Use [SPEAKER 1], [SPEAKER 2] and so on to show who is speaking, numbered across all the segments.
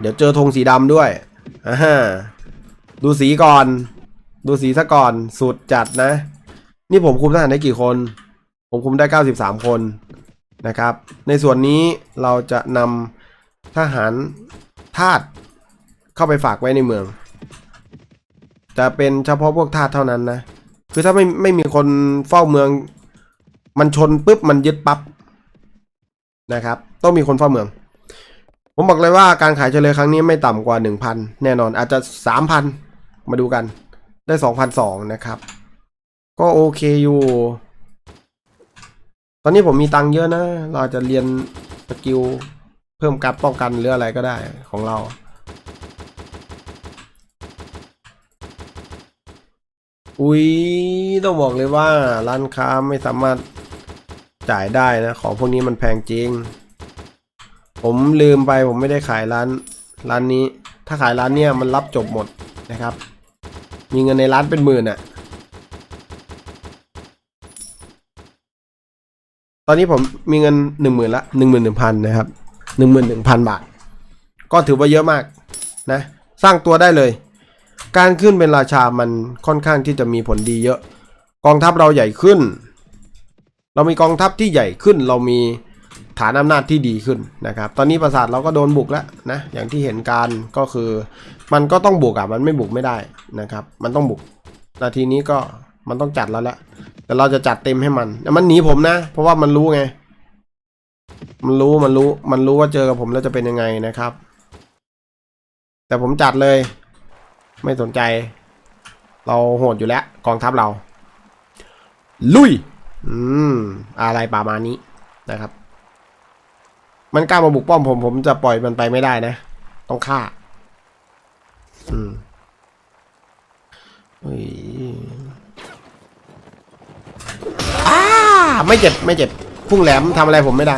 [SPEAKER 1] เดี๋ยวเจอธงสีดำด้วยอ่าฮะดูสีก่อน ดูสีซะก่อน สุดจัดนะ นี่ผมคุมทหารได้กี่คน ผมคุมได้ 93 คนนะครับ ในส่วนนี้เราจะนำทหารทาสเข้าไปฝากไว้ในเมือง จะเป็นเฉพาะพวกทาสเท่านั้นนะ คือถ้าไม่ไม่มีคนเฝ้าเมือง มันชนปุ๊บมันยึดปั๊บนะครับ ต้องมีคนเฝ้าเมือง ผมบอกเลยว่าการขายเฉลยครั้งนี้ไม่ต่ำกว่า 1,000 แน่นอนอาจจะ 3,000 มาดูกันได้2,200นะครับ ก็โอเคอยู่ ตอนนี้ผมมีตังค์เยอะนะ เราจะเรียนสกิลเพิ่มการป้องกันหรืออะไรก็ได้ของเราอุ๊ยต้องบอกเลยว่าร้านค้าไม่สามารถจ่ายได้นะ ของพวกนี้มันแพงจริง ผมลืมไปผมไม่ได้ขายร้านร้านนี้ ถ้าขายร้านเนี้ยมันรับจบหมดนะครับ มีเงินในร้านเป็นหมื่นอะตอนนี้ผมมีเงินหนึ่งหมื่นละหนึ่งหมื่นหนึ่งพันนะครับหนึ่งหมื่นหนึ่งพันบาท ก็ถือว่าเยอะมากนะ สร้างตัวได้เลย การขึ้นเป็นราชามันค่อนข้างที่จะมีผลดีเยอะ กองทัพเราใหญ่ขึ้น เรามีกองทัพที่ใหญ่ขึ้น เรามี ฐานอำนาจที่ดีขึ้นนะครับ ตอนนี้ปราสาทเราก็โดนบุกแล้วนะ อย่างที่เห็นการก็คือ มันก็ต้องบุกอะมันไม่บุกไม่ได้นะครับ มันต้องบุก นาทีนี้ก็มันต้องจัดแล้วแหละ แต่เราจะจัดเต็มให้มันแต่มันหนีผมนะ เพราะว่ามันรู้ไง มันรู้ มันรู้ มันรู้ว่าเจอกับผมแล้วจะเป็นยังไงนะครับ แต่ผมจัดเลย ไม่สนใจ เราโหดอยู่แล้วกองทัพเรา ลุย อืม อะไรประมาณนี้นะครับ มันกล้ามาบุกป้อมผม ผมจะปล่อยมันไปไม่ได้นะ ต้องฆ่า อืมเฮ้ยอ้าไม่เจ็บ ไม่เจ็บ พุ่งแหลมทำอะไรผมไม่ได้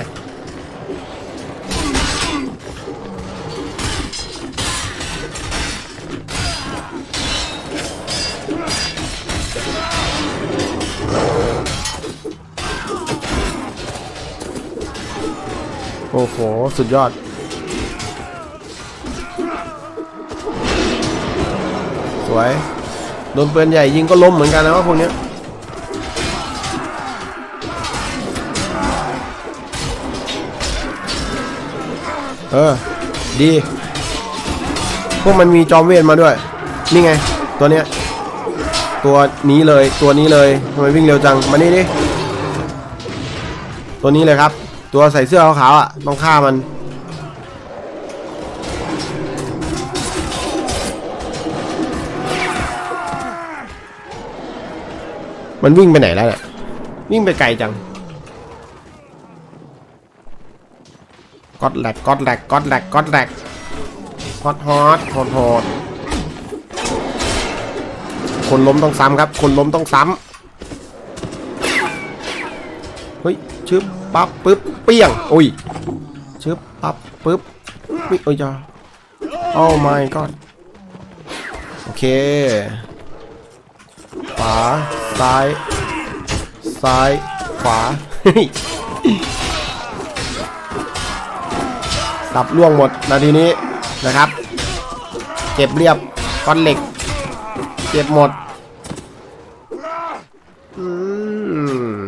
[SPEAKER 1] โอ้โห สุดยอด สวย โดนเปืนใหญ่ยิงก็ล้มเหมือนกันนะว่าพวกเนี้ยเออ ดี พวกมันมีจอมเวทมาด้วย นี่ไง ตัวเนี้ย ตัวนี้เลย ตัวนี้เลยทำไมวิ่งเร็วจัง มานี่ดิ ตัวนี้เลยครับ ตัวใส่เสื้อขาวๆอะต้องฆ่ามัน มันวิ่งไปไหนแล้วเนี่ยวิ่งไปไกลจังก็อดแหลกก็อดแหลกก็อดแหลกก็อดแหลกฮอตฮอตโหดโหดคนล้มต้องซ้ำครับ คนล้มต้องซ้ำเฮ้ยชึบ ปั๊บปึ๊บเปี้ยงอุ้ยชึบปั๊บปึ๊บปิ๊โอ้ยจ้าโอ้ my god โอเคขวาซ้าย ซ้าย ขวาสับล่วงหมดนาทีนี้นะครับ เก็บเรียบก้อนเหล็ก เก็บหมด อืม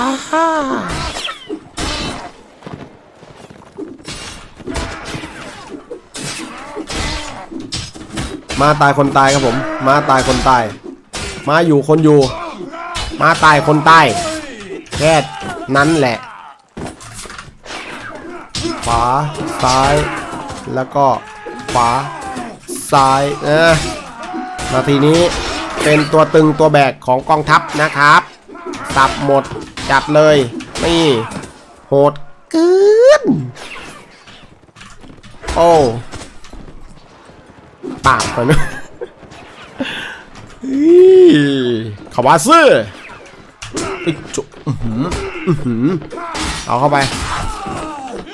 [SPEAKER 1] อาฮ่า มาตายคนตายครับผม มาตายคนตาย มาอยู่คนอยู่ มาตายคนตายแค่นั้นแหละขวาซ้าย แล้วก็ขวาซ้ายนะนาทีนี้เป็นตัวตึงตัวแบกของกองทัพนะครับสับหมดจัดเลย นี่โหดเกินโอ้ ปากก่อนนะขาวาซื้อไอ้จุอื้อหืออื้อหือเอาเข้าไป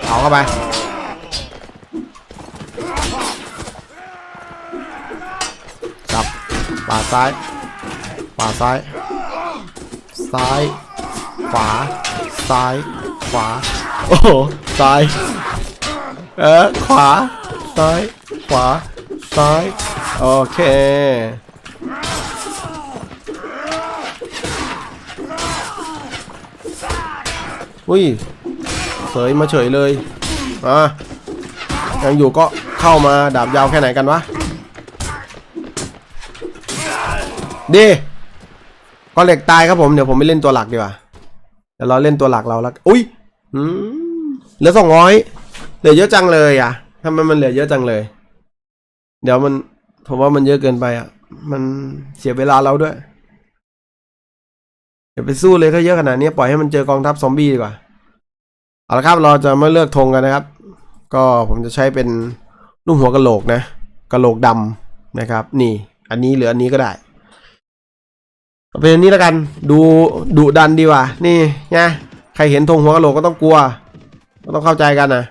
[SPEAKER 1] เอาเข้าไป จับขวาซ้ายขวาซ้าย ซ้าย ขวา ซ้าย ขวา โอ้โห ซ้าย เออ ขวา ซ้าย ขวา ซ้าย โอเค อุ้ย เสยมาเฉยเลย อะ ยังอยู่ก็เข้ามาดาบยาวแค่ไหนกันวะ ดีก็เหล็กตายครับผม เดี๋ยวผมไปเล่นตัวหลักดีกว่าเดี๋ยวเราเล่นตัวหลักเราแล้วอุ้ยเหลือสองร้อยเหลือเยอะจังเลยอะทำไมมันเหลือเยอะจังเลย เดี๋ยวมันผมว่ามันเยอะเกินไปอะ มันเสียเวลาเราด้วยเดี๋ยวไปสู้เลยถ้าเยอะขนาดนี้ปล่อยให้มันเจอกองทัพซอมบี้ดีกว่าเอาละครับเราจะมาเลือกธงกันนะครับ ก็ผมจะใช้เป็นรูปหัวกะโหลกนะกะโหลกดำนะครับ นี่ อันนี้หรืออันนี้ก็ได้เอาเป็นอันนี้แล้วกัน ดูดุดันดีกว่า นี่ไงใครเห็นธงหัวกะโหลกก็ต้องกลัว ก็ต้องเข้าใจกันนะ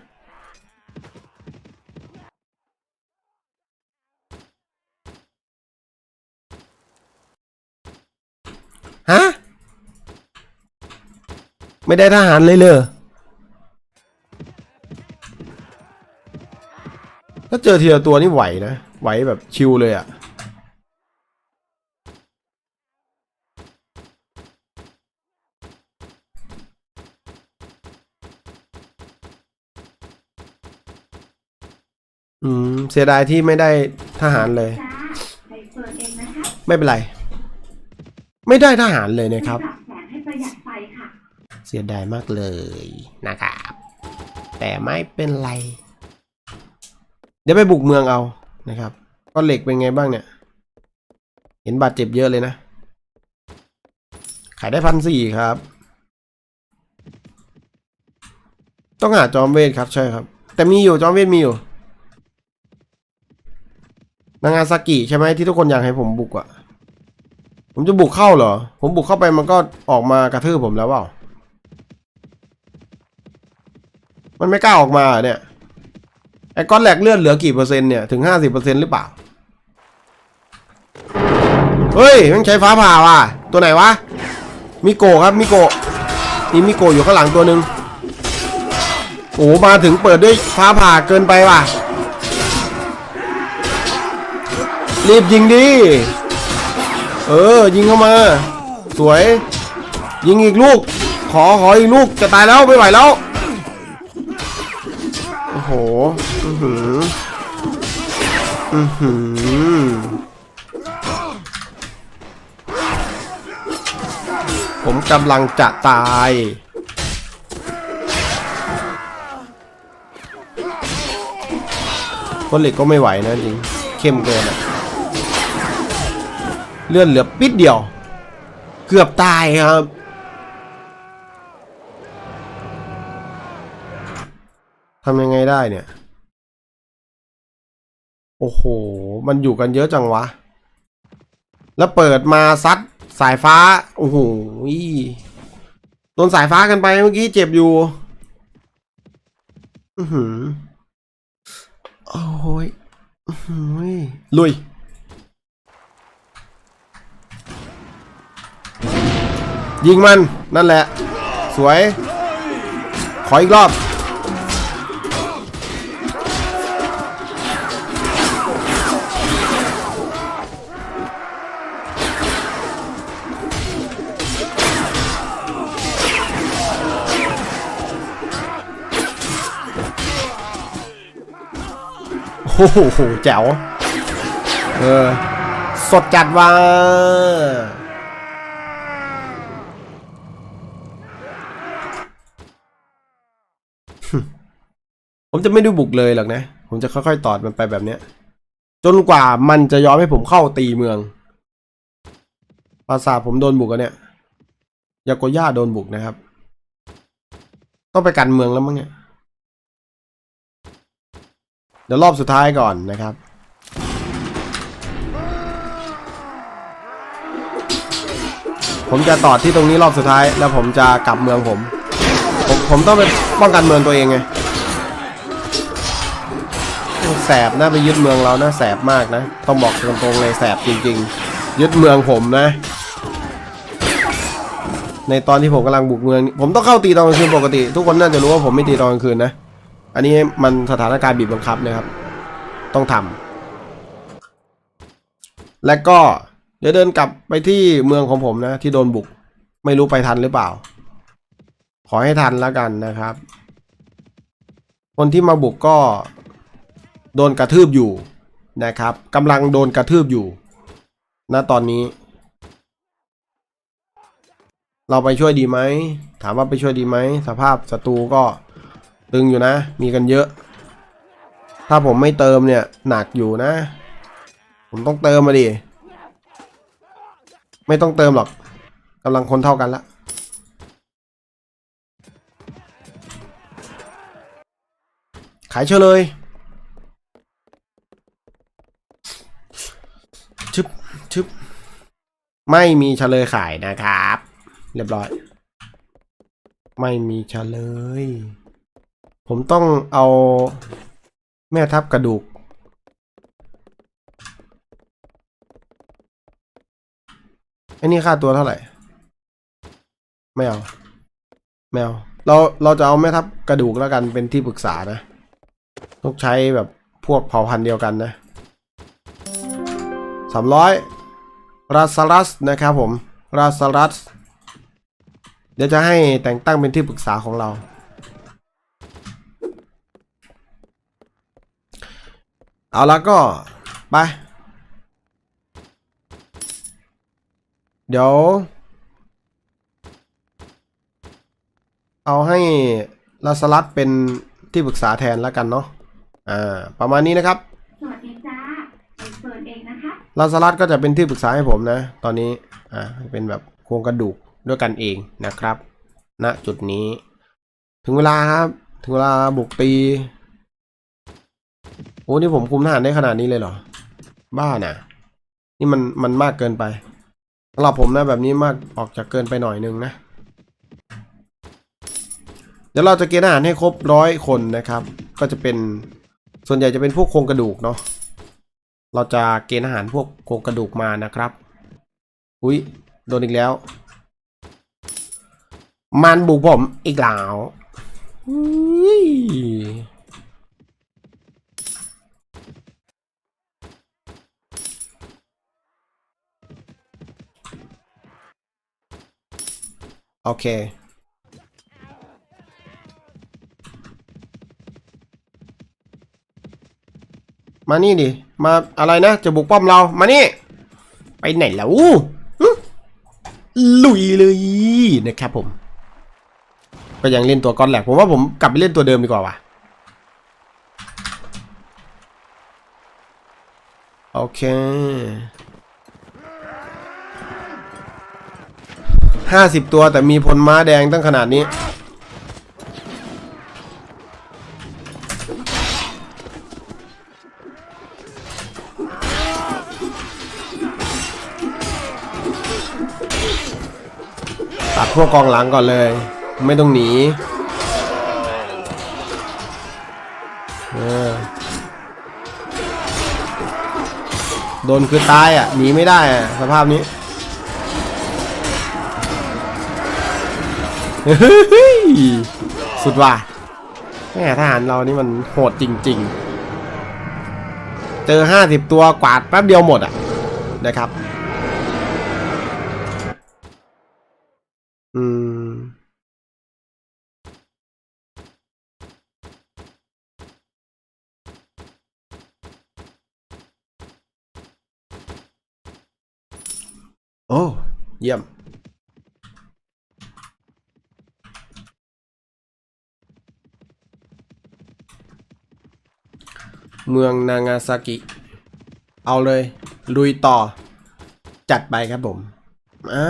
[SPEAKER 1] ฮะ ไม่ได้ทหารเลยเลยถ้าเจอทีละตัวนี่ไหวนะ ไหวแบบชิวเลยอะ่ะอืม เสียดายที่ไม่ได้ทหารเลย
[SPEAKER 2] ไปเปิดเองนะคะ
[SPEAKER 1] ไม่เป็นไร ไม่ได้ทหารเลยนะครับ เสียดายมากเลยนะครับ แต่ไม่เป็นไร เดี๋ยวไปบุกเมืองเอานะครับก็เหล็กเป็นไงบ้างเนี่ย เห็นบาดเจ็บเยอะเลยนะ ขายได้พันสี่ครับ ต้องหาจอมเวทครับใช่ครับ แต่มีอยู่จอมเวทมีอยู่นางาซากิใช่ไหมที่ทุกคนอยากให้ผมบุกอะผมจะบุกเข้าเหรอ ผมบุกเข้าไปมันก็ออกมากระทืบผมแล้วเปล่า มันไม่กล้าออกมาเหรอเนี่ยไอ้ก้อนแหลกเลือดเหลือกี่เปอร์เซ็นต์เนี่ย ถึงห้าสิบเปอร์เซ็นต์หรือเปล่า เฮ้ยมันใช้ฟ้าผ่าว่ะ ตัวไหนวะ มิโกะครับ มิโกะนี่มิโกะอยู่ข้างหลังตัวหนึ่งโอ้มาถึงเปิดด้วยฟ้าผ่าเกินไปว่ะ รีบยิงดิ เออ ยิงเข้ามา สวย ยิงอีกลูก ขอขออีกลูกจะตายแล้วไม่ไหวแล้ว โห อือหือ อือหือ ผมกำลังจะตาย คนเหล็กก็ไม่ไหวนะจริง เข้มเกินอะเลื่อนเหลือปิดเดียว เกือบตายครับ ทำยังไงได้เนี่ย โอ้โห มันอยู่กันเยอะจังวะ แล้วเปิดมาซัดสายฟ้า โอ้โหโดนสายฟ้ากันไปเมื่อกี้เจ็บอยู่ อือหือ โอ้โหยอื้อหือลุยยิงมันนั่นแหละ สวย ขออีกรอบ โอ้โหแจ๋ว เออ สดจัดว่าผมจะไม่ดูบุกเลยหรอกนะ ผมจะค่อยๆ ตอดมันไปแบบเนี้ย จนกว่ามันจะยอมให้ผมเข้าตีเมืองปราสาทผมโดนบุกกันเนี่ย ยาโกย่าโดนบุกนะครับ ต้องไปกันเมืองแล้วมั้งเนี่ย เดี๋ยวรอบสุดท้ายก่อนนะครับ ผมจะต่อที่ตรงนี้รอบสุดท้าย แล้วผมจะกลับเมืองผม ผมผมต้องไปป้องกันเมืองตัวเองไงแสบนะไปยึดเมืองเรานะแสบมากนะ ต้องบอกตรงๆเลยแสบจริง ๆ ยึดเมืองผมนะ ในตอนที่ผมกำลังบุกเมือง ผมต้องเข้าตีตอนกลางคืนปกติ ทุกคนน่าจะรู้ว่าผมไม่ตีตอนกลางคืนนะ อันนี้มันสถานการณ์บีบบังคับนะครับ ต้องทำและก็เดี๋ยวเดินกลับไปที่เมืองของผมนะ ที่โดนบุก ไม่รู้ไปทันหรือเปล่า ขอให้ทันแล้วกันนะครับ คนที่มาบุกก็โดนกระทืบอยู่นะครับกำลังโดนกระทืบอยู่ณตอนนี้ เราไปช่วยดีไหม ถามว่าไปช่วยดีไหม สภาพศัตรูก็ ตึงอยู่นะ มีกันเยอะ ถ้าผมไม่เติมเนี่ย หนักอยู่นะ ผมต้องเติมมาดิ ไม่ต้องเติมหรอกกำลังคนเท่ากันละขายเชญเลยชึบชึบไม่มีเฉลยขายนะครับ เรียบร้อย ไม่มีเฉลย ผมต้องเอาแม่ทับกระดูก อันนี้ค่าตัวเท่าไหร่ไม่เอาไม่เอาเรา เราจะเอาแม่ทับกระดูกแล้วกันเป็นที่ปรึกษานะ ต้องใช้แบบพวกเผ่าพันธุ์เดียวกันนะสามร้อยราซารัสนะครับผม ราซารัส เดี๋ยวจะให้แต่งตั้งเป็นที่ปรึกษาของเรา เอาแล้วก็ ไป เดี๋ยว เอาให้ลาสลัดเป็นที่ปรึกษาแทนแล้วกันเนาะอ่าประมาณนี้นะครับ
[SPEAKER 2] สวัสดีจ้าใบเฟิร์นเองนะคะ
[SPEAKER 1] ลาสลัดก็จะเป็นที่ปรึกษาให้ผมนะ ตอนนี้อ่าเป็นแบบโครงกระดูกด้วยกันเองนะครับณจุดนี้ ถึงเวลาครับ ถึงเวลาบุกตี โอ้นี่ผมคุมทหารได้ขนาดนี้เลยเหรอ บ้าน่ะ นี่มันมันมากเกินไปสำหรับผมนะแบบนี้มากออกจากเกินไปหน่อยนึงนะ เดี๋ยวเราจะเกณฑ์ทหารให้ครบร้อยคนนะครับ ก็จะเป็นส่วนใหญ่จะเป็นพวกโครงกระดูกเนาะ เราจะเกณฑ์อาหารพวกโครงกระดูกมานะครับ อุ้ยโดนอีกแล้ว มันบุกผมอีกแล้ว โอเค มานี่ดิ มาอะไรนะ จะบุกป้อมเรา มานี่ ไปไหนแล้วลุยเลยนะครับผม ก็ยังเล่นตัวก้อนแหลก ผมว่าผมกลับไปเล่นตัวเดิมดีกว่าว่ะโอเค ห้าสิบตัวแต่มีพลม้าแดงตั้งขนาดนี้ ตัดพวกกองหลังก่อนเลย ไม่ต้องหนีโดนคือตายอะหนีไม่ได้อะสภาพนี้ เฮ้ยสุดว่ะแม่ทหารเรานี่มันโหดจริง ๆ เจอห้าสิบตัวกวาดแป๊บเดียวหมดอะนะครับ อืมโอ้ เยี่ยม เมืองนางาซากิ เอาเลย ลุยต่อ จัดไปครับผม อ่า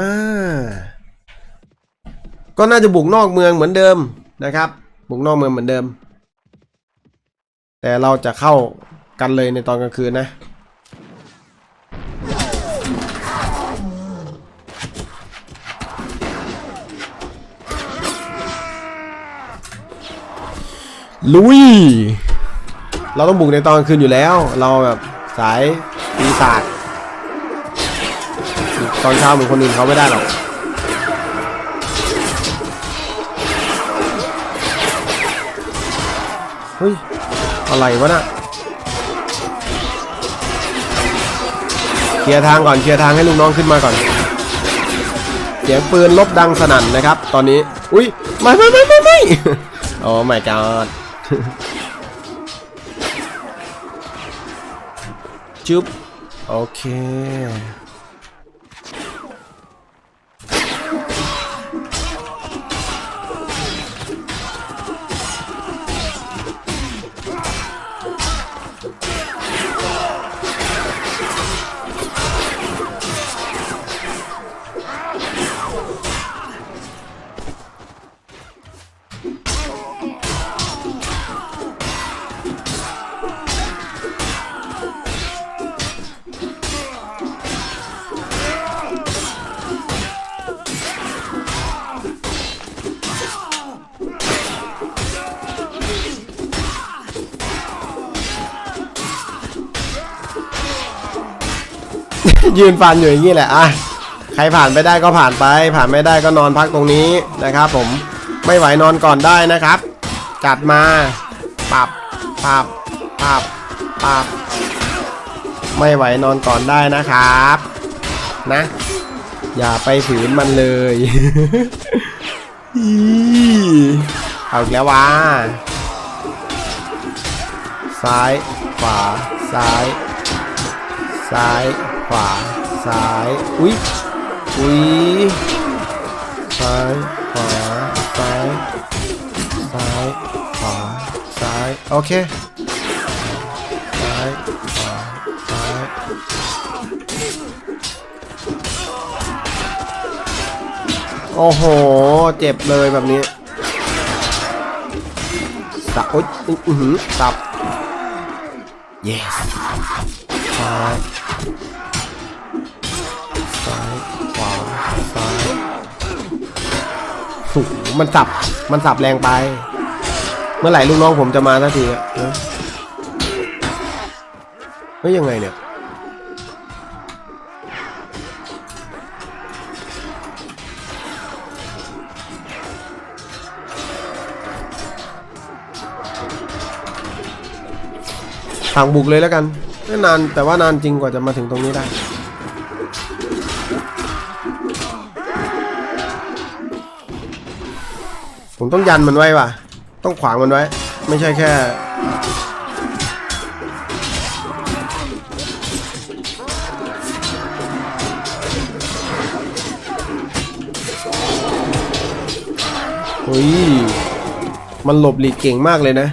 [SPEAKER 1] ก็น่าจะบุกนอกเมืองเหมือนเดิมนะครับ บุกนอกเมืองเหมือนเดิม แต่เราจะเข้ากันเลยในตอนกลางคืนนะลุย เราต้องบุกในตอนกลางคืนอยู่แล้ว เราแบบสายปีศาจตอนเช้าเหมือนคนอื่นเขาไม่ได้หรอกเฮ้ย อะไรวะนะ่ะเคลียร์ทางก่อนเคลียร์ทางให้ลูกน้องขึ้นมาก่อนเสียงปืนลบดังสนั่นนะครับ ตอนนี้ อุ้ยไม่ไม่ไม่ไม่ไม่โอ้ไม่จอด จุ๊บโอเค ยืนฟันอยู่อย่างนี้แหละอะใครผ่านไปได้ก็ผ่านไป ผ่านไม่ได้ก็นอนพักตรงนี้นะครับ ผมไม่ไหวนอนก่อนได้นะครับ จัดมาปรับปรับปรับปรับไม่ไหวนอนก่อนได้นะครับ นะ อย่าไปฝืนมันเลยอีเอาอีกแล้ววะซ้ายขวาซ้าย ซ้าย ขวา ซ้าย อุ๊ย อุ๊ย ซ้าย ขวา ซ้าย ซ้าย ขวา ซ้าย โอเค ซ้าย ขวา ซ้าย โอ้โห เจ็บเลยแบบนี้สับอุ๊ยอื้อหือสับ yes ซ้าย ซ้ายขวาซ้ายโอ้โหมันสับมันสับแรงไป เมื่อไหร่ลูกน้องผมจะมาสักทีอะเนอะเฮ้ยยังไงเนี่ยทางบุกเลยแล้วกันไม่นานแต่ว่านานจริงกว่าจะมาถึงตรงนี้ได้ ผมต้องยันมันไว้ว่ะ ต้องขวางมันไว้ ไม่ใช่แค่เฮ้ย มันหลบหลีกเก่งมากเลยนะ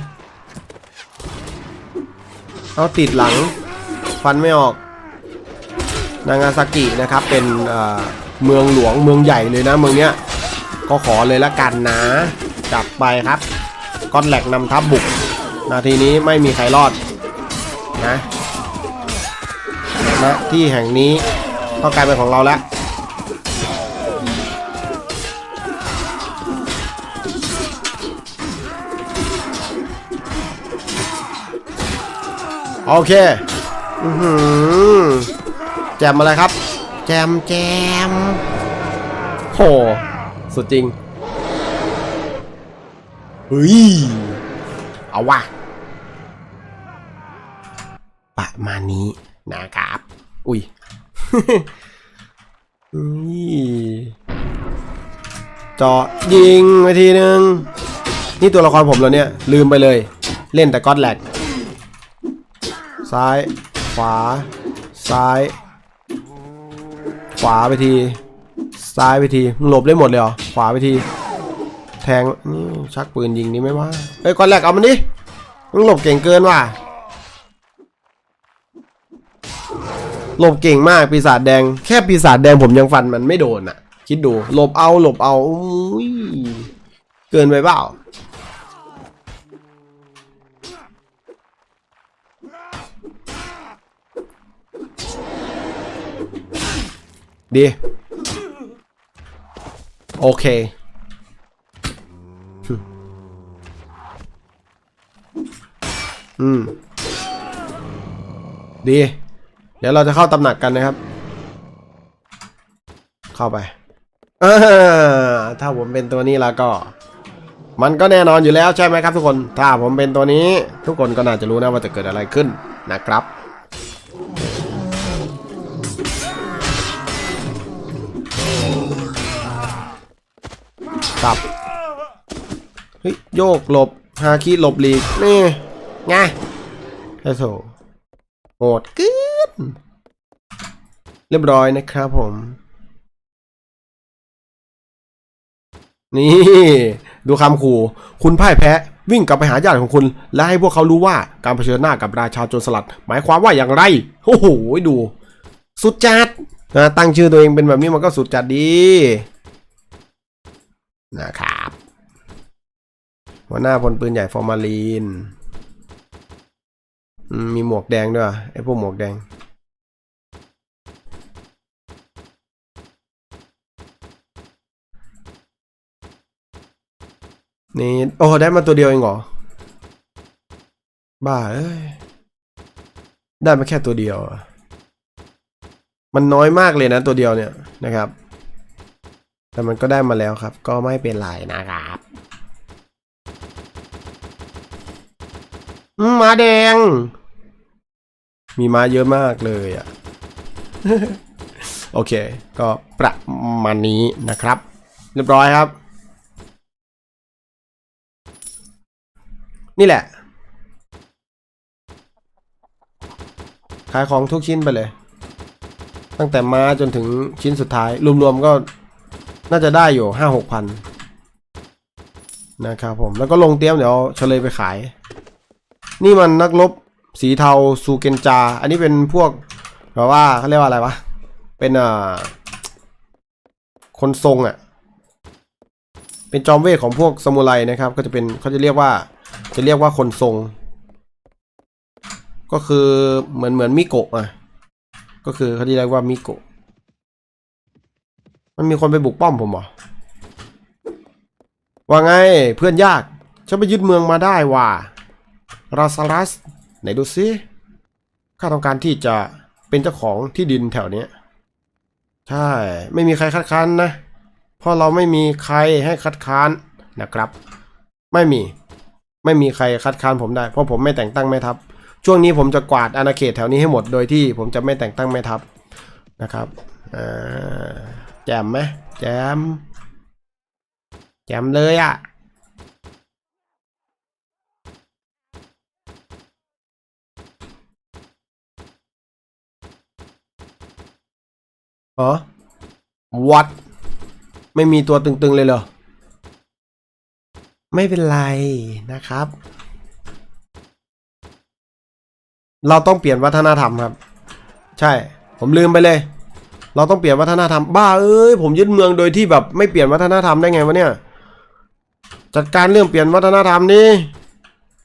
[SPEAKER 1] เอาติดหลัง ฟันไม่ออก นางาซากินะครับ เป็นเมืองหลวงเมืองใหญ่เลยนะเมืองเนี้ย ก็ขอเลยละกันนะ จับไปครับก้อนแหลกนำทัพบบุก นาทีนี้ไม่มีใครรอดนะนะที่แห่งนี้ต้องกลายเป็นของเราแล้วโอเค อือหือแจมอะไรครับ แจมแจมโห สุดจริงเฮ้ยเอาว่ะประมาณนี้นะครับ อุ้ยอุ้ยเจาะยิงไปทีนึง นี่ตัวละครผมแล้วเนี่ย ลืมไปเลย เล่นแต่ก็อดแลกซ้าย ขวา ซ้าย ขวาไปที ซ้ายไปทีหลบได้หมดเลยเหรอ ขวาไปที แทงนี่ชักปืนยิงนี่ไม่ว่าเฮ้ยก่อนแรกเอามันดิมึงหลบเก่งเกินว่ะ หลบเก่งมากปีศาจแดง แค่ปีศาจแดงผมยังฟันมันไม่โดนอะ คิดดู หลบเอาหลบเอาอุ้ยเกินไปเปล่าดี โอเค อืม ดี เดี๋ยวเราจะเข้าตำหนักกันนะครับ เข้าไป เออ ถ้าผมเป็นตัวนี้แล้วก็ มันก็แน่นอนอยู่แล้วใช่ไหมครับทุกคน ถ้าผมเป็นตัวนี้ ทุกคนก็น่าจะรู้นะว่าจะเกิดอะไรขึ้นนะครับครับ เฮ้ยโยกหลบฮาคิหลบหลีกนี่ไงไอ้โถโหดกึนเรียบร้อยนะครับผม นี่ ดูคำขู่ คุณพ่ายแพ้ วิ่งกลับไปหาญาติของคุณ และให้พวกเขารู้ว่าการเผชิญหน้ากับราชาโจรสลัด หมายความว่าอย่างไรโอ้โหดู สุดจัดนะตั้งชื่อตัวเองเป็นแบบนี้มันก็สุดจัดดีนะครับ หัวหน้าพลปืนใหญ่ฟอร์มาลีนมีหมวกแดงด้วยไอ้พวกหมวกแดง นี่ โอ้ ได้มาตัวเดียวเองเหรอ บ้าเอ้ย ได้มาแค่ตัวเดียว มันน้อยมากเลยนะตัวเดียวเนี่ยนะครับ แต่มันก็ได้มาแล้วครับ ก็ไม่เป็นไรนะครับ มม้าแดง มีม้าเยอะมากเลยอะ โอเค ก็ประมาณนี้นะครับ เรียบร้อยครับ นี่แหละ ขายของทุกชิ้นไปเลย ตั้งแต่ม้าจนถึงชิ้นสุดท้าย รวมๆก็น่าจะได้อยู่ห้าหกพันนะครับผม แล้วก็ลงเตรียมเดี๋ยวเฉลยไปขาย นี่มันนักรบสีเทาซูเกนจา อันนี้เป็นพวกแบบว่าเขาเรียกว่าอะไรวะ เป็นอ่าคนทรงอะ่ะ เป็นจอมเวทของพวกสมุไรนะครับ ก็จะเป็นเขาจะเรียกว่า จะเรียกว่าคนทรง ก็คือเหมือนเหมือนมิโกะอะ ก็คือเขาจะเรียกว่ามิโกะ มันมีคนไปบุกป้อมผมเหรอ ว่าไงเพื่อนยาก ฉันไปยึดเมืองมาได้ว่ะ ราซารัสไหนดูซิข้าต้องการที่จะเป็นเจ้าของที่ดินแถวเนี้ยใช่ ไม่มีใครคัดค้านนะ เพราะเราไม่มีใครให้คัดค้านนะครับ ไม่มี ไม่มีใครคัดค้านผมได้ เพราะผมไม่แต่งตั้งแม่ทัพ ช่วงนี้ผมจะกวาดอาณาเขตแถวนี้ให้หมด โดยที่ผมจะไม่แต่งตั้งแม่ทัพนะครับแจมไหมแจม แจมเลยอะ่ะ อ๋อวัด ไม่มีตัวตึงๆเลยเหรอ ไม่เป็นไรนะครับ เราต้องเปลี่ยนวัฒนธรรมครับ ใช่ ผมลืมไปเลย เราต้องเปลี่ยนวัฒนธรรม บ้าเอ้ย ผมยึดเมืองโดยที่แบบไม่เปลี่ยนวัฒนธรรมได้ไงวะเนี่ย จัดการเรื่องเปลี่ยนวัฒนธรรมนี่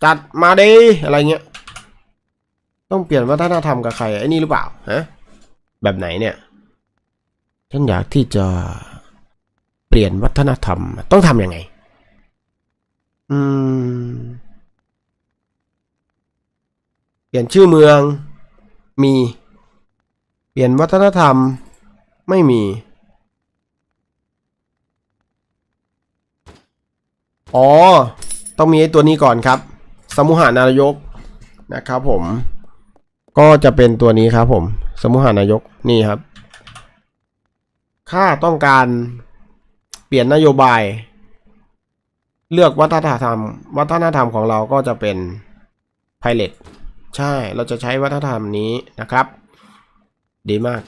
[SPEAKER 1] จัดมาดิอะไรเงี้ย ต้องเปลี่ยนวัฒนธรรมกับใครไอ้นี่หรือเปล่าฮะแบบไหนเนี่ย ฉันอยากที่จะเปลี่ยนวัฒนธรรม ต้องทำยังไง อืม เปลี่ยนชื่อเมืองมี เปลี่ยนวัฒนธรรมไม่มี อ๋อ ต้องมีไอ้ตัวนี้ก่อนครับ สมุหานายกนะครับผม ก็จะเป็นตัวนี้ครับผม สมุหานายกนี่ครับ ข้าต้องการเปลี่ยนนโยบาย เลือกวัฒนธรรม วัฒนธรรมของเราก็จะเป็นไพเ t ใช่ เราจะใช้วัฒนธรรมนี้นะครับ ดีมาก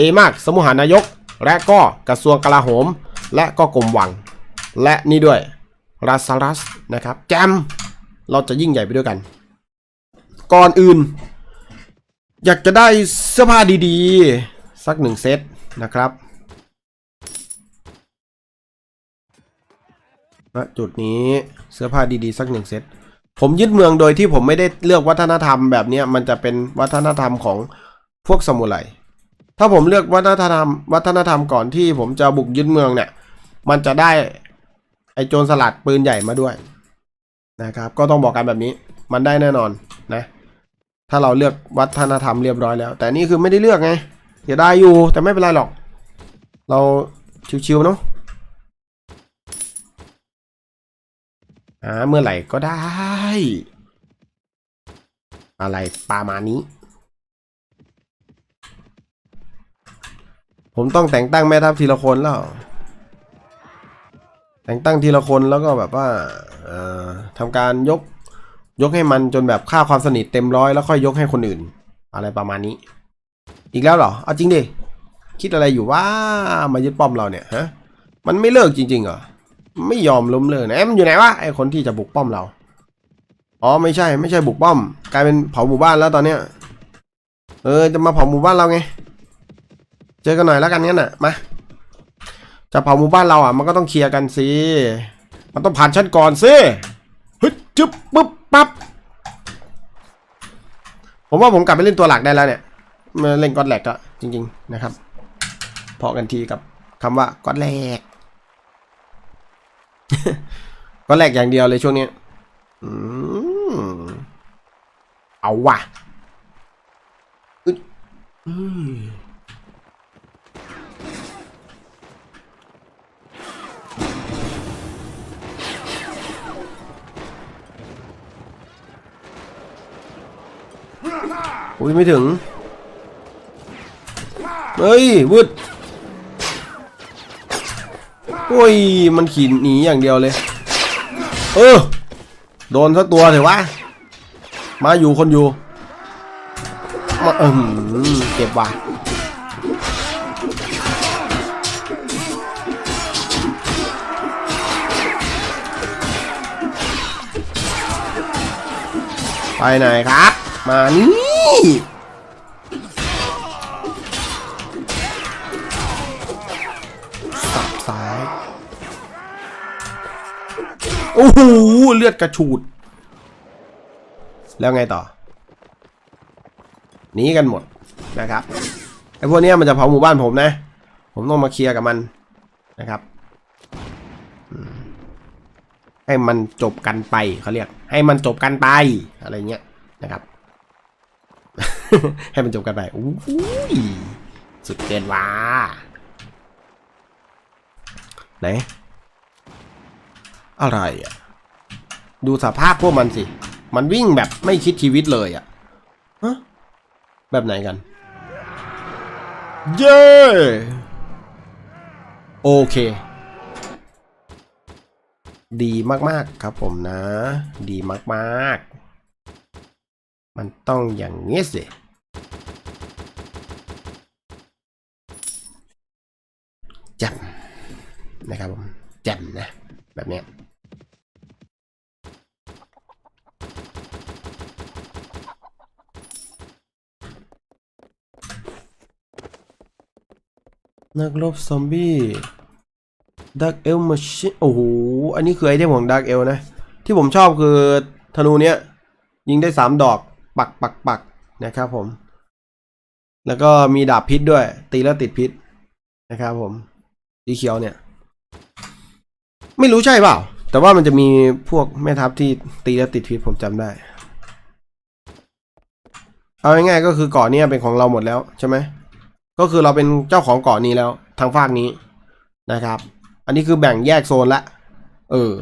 [SPEAKER 1] ดีมาก สมุหานายก และก็กระทรวงกลาโหม และก็กรมวัง และนี่ด้วยราซารัสนะครับแจมเราจะยิ่งใหญ่ไปด้วยกัน ก่อนอื่น อยากจะได้เสื้อผ้าดีๆ สักหนึ่งเซตนะครับ ณจุดนี้เสื้อผ้าดีๆ สักหนึ่งเซตผมยึดเมืองโดยที่ผมไม่ได้เลือกวัฒนธรรมแบบนี้มันจะเป็นวัฒนธรรมของพวกสมุไรถ้าผมเลือกวัฒนธรรม วัฒนธรรมก่อนที่ผมจะบุกยึดเมืองเนี่ย มันจะได้ไอโจรสลัดปืนใหญ่มาด้วยนะครับ ก็ต้องบอกกันแบบนี้ มันได้แน่นอนนะ ถ้าเราเลือกวัฒนธรรมเรียบร้อยแล้ว แต่นี่คือไม่ได้เลือกไงเสียดายอยู่แต่ไม่เป็นไรหรอก เราชิวๆเนาะ หาเมื่อไหร่ก็ได้ อะไรประมาณนี้ ผมต้องแต่งตั้งแม่ทัพทีละคนแล้ว แต่งตั้งทีละคนแล้วก็แบบว่าเอ่อทำการยกยกให้มันจนแบบค่าความสนิทเต็มร้อยแล้วค่อยยกให้คนอื่น อะไรประมาณนี้ อีกแล้วเหรอ เอาจริงดิ คิดอะไรอยู่ว่ามายึดป้อมเราเนี่ยฮะ มันไม่เลิกจริงๆเหรอ ไม่ยอมล้มเลิกนะเอ๊ะมันอยู่ไหนวะไอคนที่จะบุกป้อมเรา อ๋อไม่ใช่ไม่ใช่บุกป้อม กลายเป็นเผาหมู่บ้านแล้วตอนเนี้ย เออจะมาเผาหมู่บ้านเราไง เจอกันหน่อยแล้วกันงั้นน่ะมา จะเผาหมู่บ้านเราอะ มันก็ต้องเคลียร์กันสิ มันต้องผ่านชั้นก่อนสิฮึจึ๊บปึ๊บปั๊บ ผมว่าผมกลับไปเล่นตัวหลักได้แล้วเนี่ยมาเล่นก้อนแหลกก็จริง ๆ นะครับ พอกันทีกับคำว่าก้อนแหลก ก้อนแหลกอย่างเดียวเลยช่วงนี้เอาว่ะอุ้ยไม่ถึง เฮ้ยวืด โอ้ย มันขี่หนีอย่างเดียวเลย เออ โดนสักตัวเถอะวะ มาอยู่คนอยู่ มาเออเก็บว่ะไปไหนครับ มานี่ โอ้โหเลือดกระฉูด แล้วไงต่อหนีกันหมดนะครับไอ้พวกนี้มันจะเผาหมู่บ้านผมนะ ผมต้องมาเคลียร์กับมันนะครับให้มันจบกันไปเขาเรียก ให้มันจบกันไปอะไรเงี้ยนะครับ ให้มันจบกันไปอู้ยสุดเกินว่าไหน อะไรอะดูสภาพพวกมันสิ มันวิ่งแบบไม่คิดชีวิตเลยอะฮะแบบไหนกัน เย้โอเค ดีมากๆครับผมนะ ดีมากๆ มันต้องอย่างนี้สิจ่มนะครับผมจ่มนะ แบบนี้ย นักรบซอมบี้ดักเอลมาชิโอ้โห อันนี้คือไอเทมของดักเอลนะ ที่ผมชอบคือธนูเนี้ย ยิงได้สามดอกปักปักปักนะครับผม แล้วก็มีดาบพิษด้วย ตีแล้วติดพิษนะครับผมสีเขียวเนี่ย ไม่รู้ใช่เปล่า แต่ว่ามันจะมีพวกแม่ทัพที่ตีแล้วติดพิษผมจำได้ เอาง่ายๆก็คือเกาะเนี้เป็นของเราหมดแล้วใช่ไหม ก็คือเราเป็นเจ้าของเกาะนี้แล้ว ทางภาคนี้นะครับ อันนี้คือแบ่งแยกโซนละ เออ